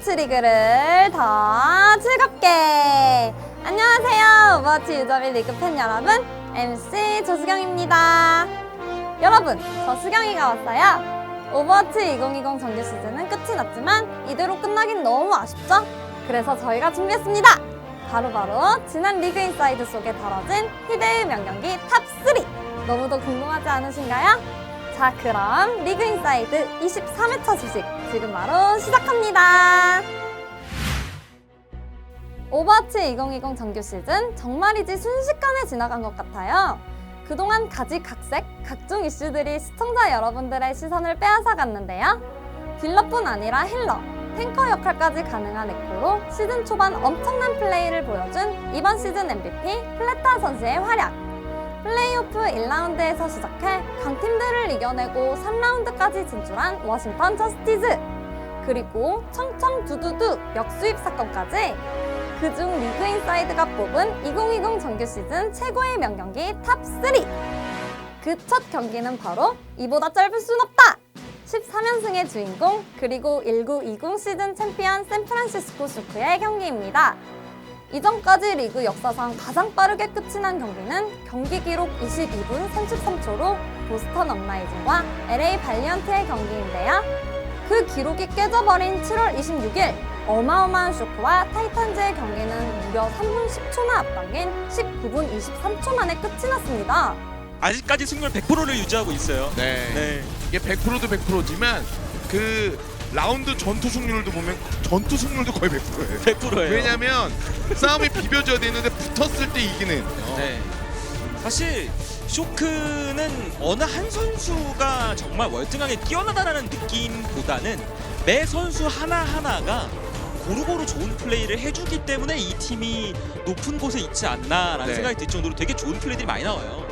오버워치 리그를 더 즐겁게! 안녕하세요. 오버워치 유저빌 리그 팬 여러분. MC 조수경입니다. 여러분, 저 수경이가 왔어요. 오버워치 2020 정규 시즌은 끝이 났지만 이대로 끝나긴 너무 아쉽죠? 그래서 저희가 준비했습니다. 바로바로 지난 리그 인사이드 속에 다뤄진 희대의 명경기 탑3! 너무도 궁금하지 않으신가요? 자, 그럼 리그 인사이드 23회차 소식 지금 바로 시작합니다. 오버워치 2020 정규 시즌 정말이지 순식간에 지나간 것 같아요. 그동안 가지각색 각종 이슈들이 시청자 여러분들의 시선을 빼앗아 갔는데요. 딜러뿐 아니라 힐러, 탱커 역할까지 가능한 에코로 시즌 초반 엄청난 플레이를 보여준 이번 시즌 MVP 플레타 선수의 활약. 플레이오프 1라운드에서 시작해 강팀들을 이겨내고 3라운드까지 진출한 워싱턴 저스티즈. 그리고 청청 두두두 역수입 사건까지 그중 리그 인사이드가 뽑은 2020 정규 시즌 최고의 명경기 탑3! 그 첫 경기는 바로 이보다 짧을 순 없다! 14연승의 주인공 그리고 1920 시즌 챔피언 샌프란시스코 슈크의 경기입니다. 이전까지 리그 역사상 가장 빠르게 끝이 난 경기는 경기 기록 22분 33초로 보스턴 업라이징과 LA 발리언트의 경기인데요. 그 기록이 깨져버린 7월 26일 어마어마한 쇼크와 타이탄즈의 경기는 무려 3분 10초나 앞당긴 19분 23초 만에 끝이 났습니다. 아직까지 승률 100%를 유지하고 있어요. 네. 네. 이게 100%도 100%지만 그 라운드 전투 승률도 보면 전투 승률도 거의 100%예요. 100%예요. 왜냐면 싸움이 비벼져야 되는데 붙었을 때 이기는. 네. 사실 쇼크는 어느 한 선수가 정말 월등하게 뛰어나다라는 느낌보다는 매 선수 하나하나가 고루고루 좋은 플레이를 해주기 때문에 이 팀이 높은 곳에 있지 않나라는 네. 생각이 들 정도로 되게 좋은 플레이들이 많이 나와요.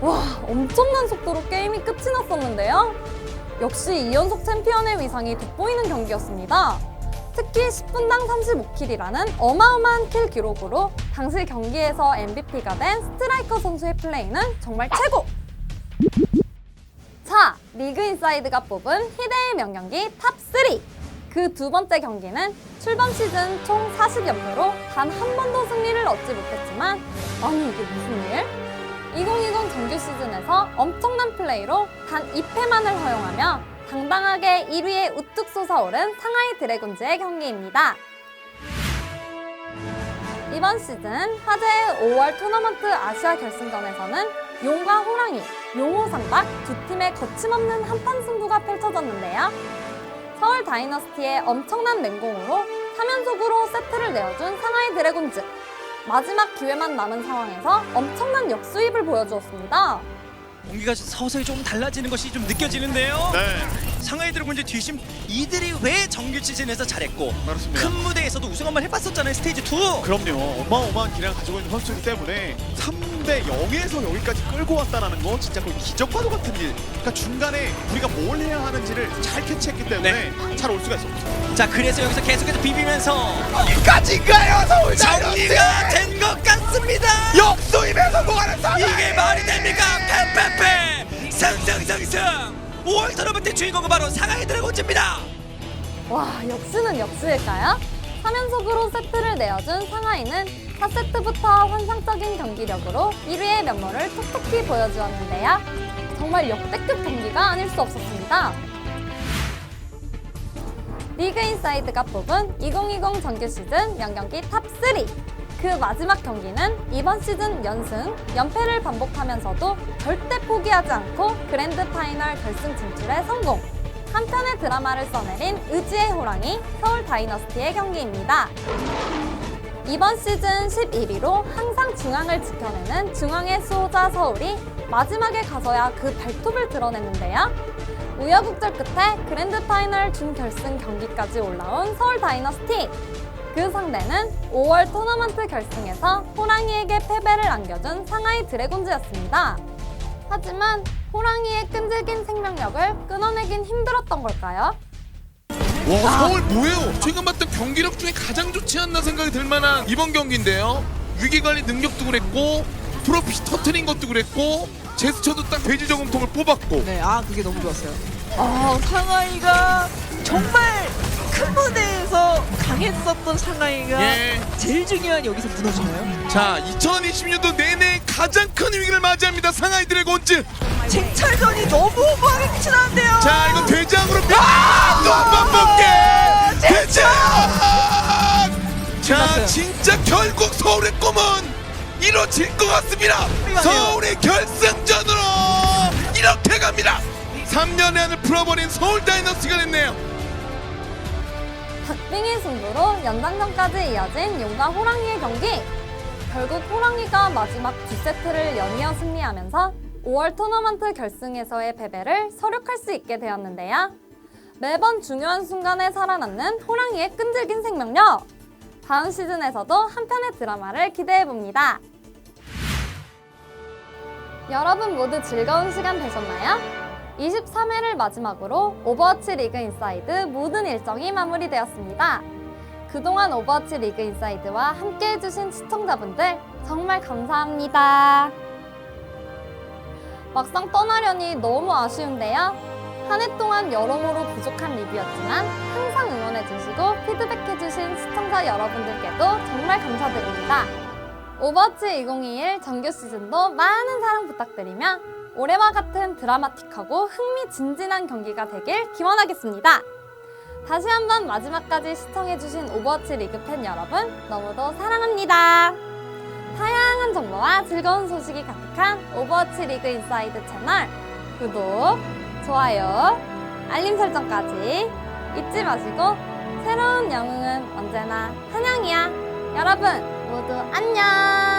와, 엄청난 속도로 게임이 끝이 났었는데요. 역시 이연속 챔피언의 위상이 돋보이는 경기였습니다. 특히 10분당 35킬이라는 어마어마한 킬 기록으로 당시 경기에서 MVP가 된 스트라이커 선수의 플레이는 정말 최고! 자, 리그 인사이드가 뽑은 희대의 명경기 탑3! 그 두 번째 경기는 출범 시즌 총 40연패로 단 한 번도 승리를 얻지 못했지만 아니 이게 무슨 일? 2020 정규 시즌에서 엄청난 플레이로 단 2패만을 허용하며 당당하게 1위에 우뚝 솟아오른 상하이 드래곤즈의 경기입니다. 이번 시즌 화제의 5월 토너먼트 아시아 결승전에서는 용과 호랑이, 용호상박 두 팀의 거침없는 한판 승부가 펼쳐졌는데요. 서울 다이너스티의 엄청난 맹공으로 3연속으로 세트를 내어준 상하이 드래곤즈. 마지막 기회만 남은 상황에서 엄청난 역수입을 보여주었습니다. 공기가 서서히 좀 달라지는 것이 좀 느껴지는데요. 네. 상하이 드래곤즈 뒤심 이들이 왜 정규 시즌에서 잘했고 그렇습니다. 큰 무대에서도 우승 한번 해봤었잖아요 스테이지 2. 그럼요. 어마어마한 기량을 가지고 있는 선수이기 때문에 3대 0에서 여기까지 끌고 왔다라는 거 진짜 거의 기적과도 같은 일. 그러니까 중간에 우리가 뭘 해야 하는지를 잘 캐치했기 때문에 잘 올 수가 있었죠. 자 그래서 여기서 계속해서 비비면서 여기까지인가요, 서울 정리가 된 것 같습니다. 역 5월 토너먼트 주인공은 바로 상하이 드래곤즈입니다. 와, 역시는 역시일까요? 3연속으로 세트를 내어준 상하이는 4세트부터 환상적인 경기력으로 1위의 면모를 톡톡히 보여주었는데요. 정말 역대급 경기가 아닐 수 없었습니다. 리그 인사이드가 뽑은 2020 정규 시즌 명경기 탑3. 그 마지막 경기는 이번 시즌 연승, 연패를 반복하면서도 절대 포기하지 않고 그랜드 파이널 결승 진출에 성공. 한 편의 드라마를 써내린 의지의 호랑이 서울 다이너스티의 경기입니다. 이번 시즌 11위로 항상 중앙을 지켜내는 중앙의 수호자 서울이 마지막에 가서야 그 발톱을 드러냈는데요. 우여곡절 끝에 그랜드 파이널 준결승 경기까지 올라온 서울 다이너스티. 그 상대는 5월 토너먼트 결승에서 호랑이에게 패배를 안겨준 상하이 드래곤즈였습니다. 하지만 호랑이의 끈질긴 생명력을 끊어내긴 힘들었던 걸까요? 와 서울 뭐예요? 최근 봤던 경기력 중에 가장 좋지 않나 생각이 들 만한 이번 경기인데요. 위기 관리 능력도 그랬고 트로피 터트린 것도 그랬고 제스처도 딱 돼지 저금통을 뽑았고 네, 아 그게 너무 좋았어요. 아 상하이가 정말 큰 무대에서 강했었던 상하이가 예. 제일 중요한 여기서 무너지나요? 자 2020년도 내내 가장 큰 위기를 맞이합니다 상하이 드래곤즈 쟁철전이 너무 오버하게 끝이 나는데요. 자 이거 대장으로 또한번 볼게 대장 자 끝났어요. 진짜 결국 서울의 꿈은 이루어질 것 같습니다. 서울의 결승 3년의 한을 풀어버린 서울 다이너스가 됐네요 박빙의 승부로 연장전까지 이어진 용과 호랑이의 경기. 결국 호랑이가 마지막 두 세트를 연이어 승리하면서 5월 토너먼트 결승에서의 패배를 서력할 수 있게 되었는데요. 매번 중요한 순간에 살아남는 호랑이의 끈질긴 생명력. 다음 시즌에서도 한 편의 드라마를 기대해 봅니다. 여러분 모두 즐거운 시간 되셨나요? 23회를 마지막으로 오버워치 리그 인사이드 모든 일정이 마무리되었습니다. 그동안 오버워치 리그 인사이드와 함께 해주신 시청자분들 정말 감사합니다. 막상 떠나려니 너무 아쉬운데요. 한 해 동안 여러모로 부족한 리뷰였지만 항상 응원해주시고 피드백해주신 시청자 여러분들께도 정말 감사드립니다. 오버워치 2021 정규 시즌도 많은 사랑 부탁드리며 올해와 같은 드라마틱하고 흥미진진한 경기가 되길 기원하겠습니다. 다시 한번 마지막까지 시청해주신 오버워치 리그 팬 여러분 너무도 사랑합니다. 다양한 정보와 즐거운 소식이 가득한 오버워치 리그 인사이드 채널 구독, 좋아요, 알림 설정까지 잊지 마시고 새로운 영웅은 언제나 한양이야. 여러분 모두 안녕!